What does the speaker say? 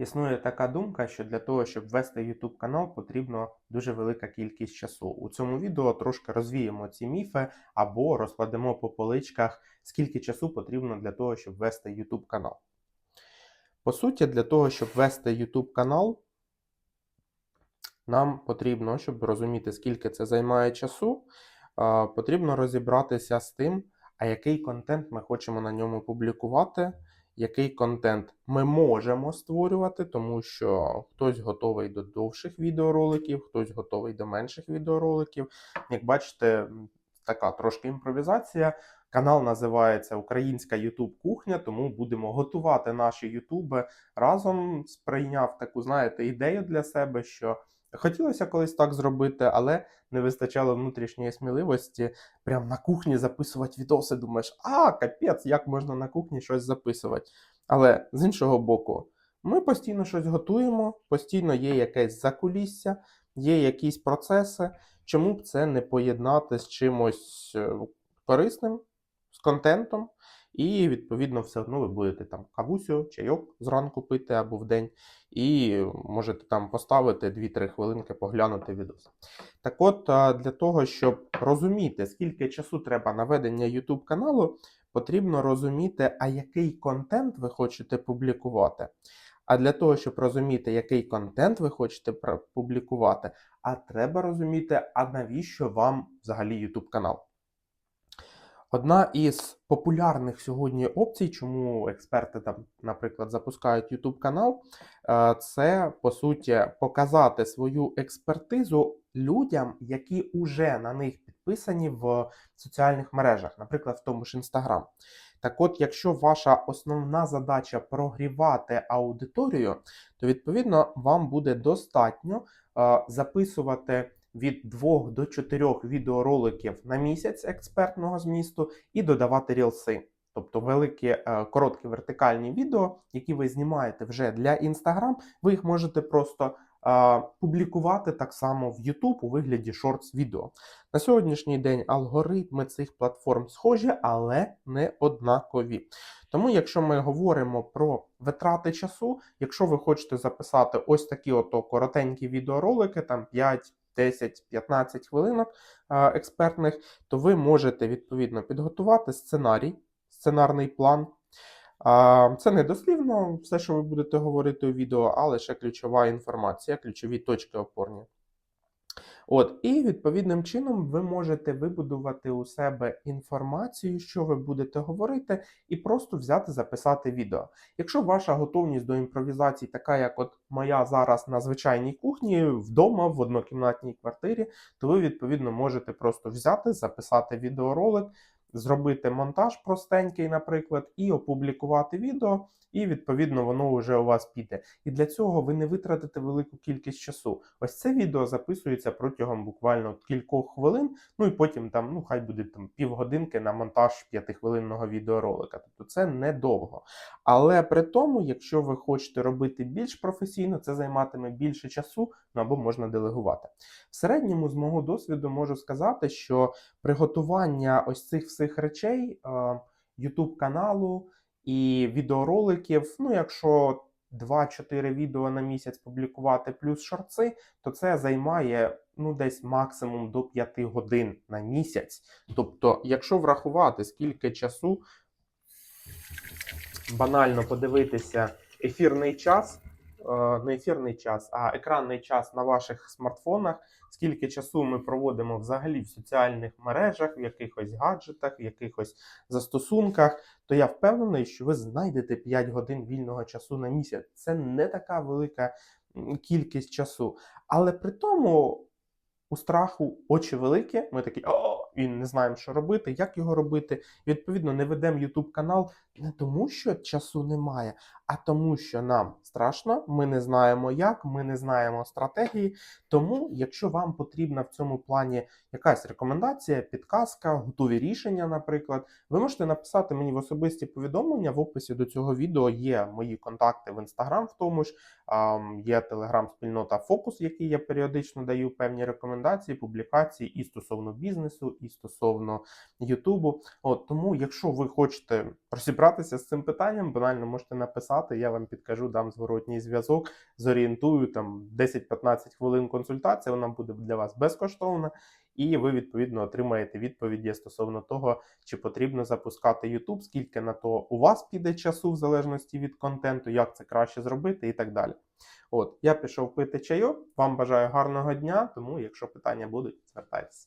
Існує така думка, що для того, щоб вести YouTube канал, потрібно дуже велика кількість часу. У цьому відео трошки розвіємо ці міфи або розкладемо по поличках, скільки часу потрібно для того, щоб вести YouTube канал. По суті, для того, щоб вести YouTube канал, нам потрібно, щоб розуміти, скільки це займає часу, потрібно розібратися з тим, а який контент ми хочемо на ньому публікувати, який контент ми можемо створювати, тому що хтось готовий до довших відеороликів, хтось готовий до менших відеороликів. Як бачите, така трошки імпровізація. Канал називається Українська YouTube кухня, тому будемо готувати наші Ютуби разом. Сприйняв таку, знаєте, ідею для себе, що хотілося колись так зробити, але не вистачало внутрішньої сміливості. Прям на кухні записувати відоси. Думаєш, а капець, як можна на кухні щось записувати. Але з іншого боку, ми постійно щось готуємо, постійно є якесь закулісся, є якісь процеси. Чому б це не поєднати з чимось е, корисним, з контентом? І відповідно все одно ви будете там кавусю, чайок зранку пити або в день, і можете там поставити 2-3 хвилинки поглянути відос. Так от, для того, щоб розуміти, скільки часу треба на ведення YouTube каналу, потрібно розуміти, а який контент ви хочете публікувати. А для того, щоб розуміти, який контент ви хочете публікувати, а треба розуміти, а навіщо вам взагалі YouTube канал. Одна із популярних сьогодні опцій, чому експерти там, наприклад, запускають YouTube канал, е, це по суті показати свою експертизу людям, які вже на них підписані в соціальних мережах, наприклад, в тому ж Instagram. Так от, якщо ваша основна задача прогрівати аудиторію, то відповідно вам буде достатньо е, записувати від 2 до 4 відеороликів на місяць експертного змісту і додавати рілси. Тобто великі е, короткі вертикальні відео, які ви знімаєте вже для Instagram, ви їх можете просто е, публікувати так само в YouTube у вигляді шортс відео. На сьогоднішній день алгоритми цих платформ схожі, але не однакові. Тому, якщо ми говоримо про витрати часу, якщо ви хочете записати ось такі ото коротенькі відеоролики, там 5, 10, 15 хвилинок експертних, то ви можете відповідно підготувати сценарій, сценарний план. Це не дослівно все, що ви будете говорити у відео, а лише ключова інформація, ключові точки опорні. От, і відповідним чином ви можете вибудувати у себе інформацію, що ви будете говорити, і просто взяти записати відео. Якщо ваша готовність до імпровізації така, як от моя зараз на звичайній кухні, вдома, в однокімнатній квартирі, то ви відповідно можете просто взяти, записати відеоролик, зробити монтаж простенький, наприклад, і опублікувати відео, і відповідно воно вже у вас піде. І для цього ви не витратите велику кількість часу. Ось це відео записується протягом буквально кількох хвилин. Ну і потім там, ну хай буде там півгодинки на монтаж п'ятихвилинного відеоролика. Тобто це недовго. Але при тому, якщо ви хочете робити більш професійно, це займатиме більше часу, ну або можна делегувати. В середньому, з мого досвіду, можу сказати, що приготування ось цих всіх речей, е, YouTube каналу і відеороликів, ну якщо 2-4 відео на місяць публікувати плюс шорти, то це займає ну десь максимум до 5 годин на місяць. Тобто, якщо врахувати, скільки часу банально подивитися ефірний час, не ефірний час, а екранний час на ваших смартфонах, скільки часу ми проводимо взагалі в соціальних мережах, в якихось гаджетах, в якихось застосунках, то я впевнений, що ви знайдете 5 годин вільного часу на місяць. Це не така велика кількість часу. Але при тому у страху очі великі, ми такі о, і не знаємо, що робити, як його робити. Відповідно, не ведемо YouTube канал не тому, що часу немає, а тому, що нам страшно, ми не знаємо як, ми не знаємо стратегії. Тому, якщо вам потрібна в цьому плані якась рекомендація, підказка, готові рішення, наприклад, ви можете написати мені в особисті повідомлення. В описі до цього відео є мої контакти в Instagram, в тому ж є телеграм-спільнота Фокус, в якій я періодично даю певні рекомендації, публікації і стосовно бізнесу, і стосовно Ютубу. От тому, якщо ви хочете розібратися з цим питанням, банально можете написати, я вам підкажу, дам зворотній зв'язок, зорієнтую там 10-15 хвилин консультація. Вона буде для вас безкоштовна, і ви відповідно отримаєте відповіді стосовно того, чи потрібно запускати YouTube, скільки на то у вас піде часу, в залежності від контенту, як це краще зробити, і так далі. От, я пішов пити чайок. Вам бажаю гарного дня. Тому, якщо питання будуть, звертайтеся.